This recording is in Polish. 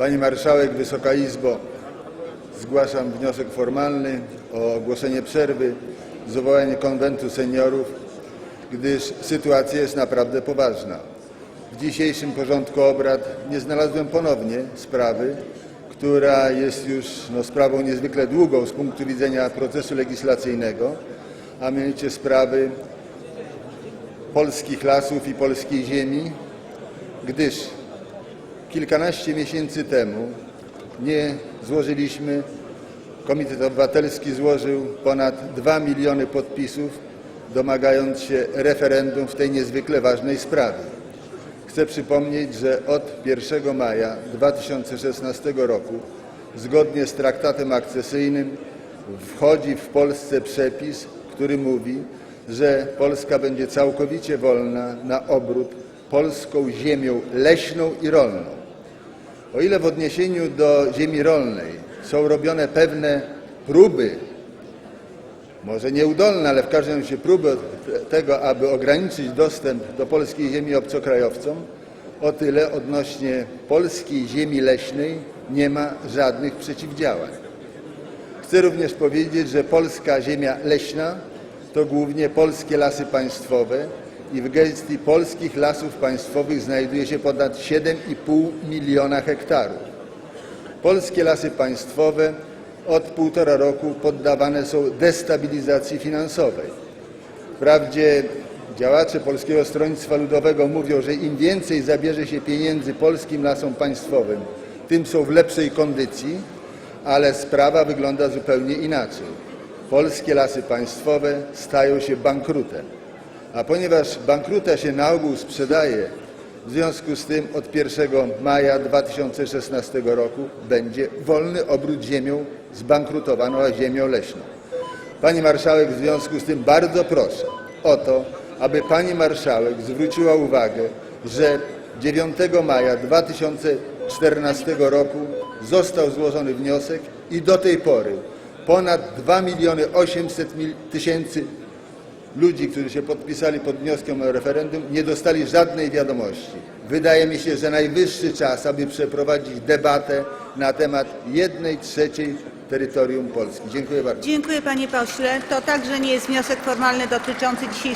Pani Marszałek, Wysoka Izbo, zgłaszam wniosek formalny o ogłoszenie przerwy, zwołanie konwentu seniorów, gdyż sytuacja jest naprawdę poważna. W dzisiejszym porządku obrad nie znalazłem ponownie sprawy, która jest już no, sprawą niezwykle długą z punktu widzenia procesu legislacyjnego, a mianowicie sprawy polskich lasów i polskiej ziemi, gdyż kilkanaście miesięcy temu nie złożyliśmy, Komitet Obywatelski złożył ponad 2 miliony podpisów, domagając się referendum w tej niezwykle ważnej sprawie. Chcę przypomnieć, że od 1 maja 2016 roku, zgodnie z traktatem akcesyjnym, wchodzi w Polsce przepis, który mówi, że Polska będzie całkowicie wolna na obrót polską ziemią leśną i rolną. O ile w odniesieniu do ziemi rolnej są robione pewne próby, może nieudolne, ale w każdym razie próby tego, aby ograniczyć dostęp do polskiej ziemi obcokrajowcom, o tyle odnośnie polskiej ziemi leśnej nie ma żadnych przeciwdziałań. Chcę również powiedzieć, że polska ziemia leśna to głównie polskie lasy państwowe i w gestii polskich lasów państwowych znajduje się ponad 7,5 miliona hektarów. Polskie lasy państwowe od półtora roku poddawane są destabilizacji finansowej. Wprawdzie działacze Polskiego Stronnictwa Ludowego mówią, że im więcej zabierze się pieniędzy polskim lasom państwowym, tym są w lepszej kondycji, ale sprawa wygląda zupełnie inaczej. Polskie lasy państwowe stają się bankrutem. A ponieważ bankruta się na ogół sprzedaje, w związku z tym od 1 maja 2016 roku będzie wolny obrót ziemią zbankrutowaną, a ziemią leśną. Pani marszałek, w związku z tym bardzo proszę o to, aby pani marszałek zwróciła uwagę, że 9 maja 2014 roku został złożony wniosek i do tej pory ponad 2 miliony 800 mil- tysięcy ludzi, którzy się podpisali pod wnioskiem o referendum, nie dostali żadnej wiadomości. Wydaje mi się, że najwyższy czas, aby przeprowadzić debatę na temat jednej trzeciej terytorium Polski. Dziękuję bardzo. Dziękuję panie pośle. To także nie jest wniosek formalny dotyczący dzisiejszego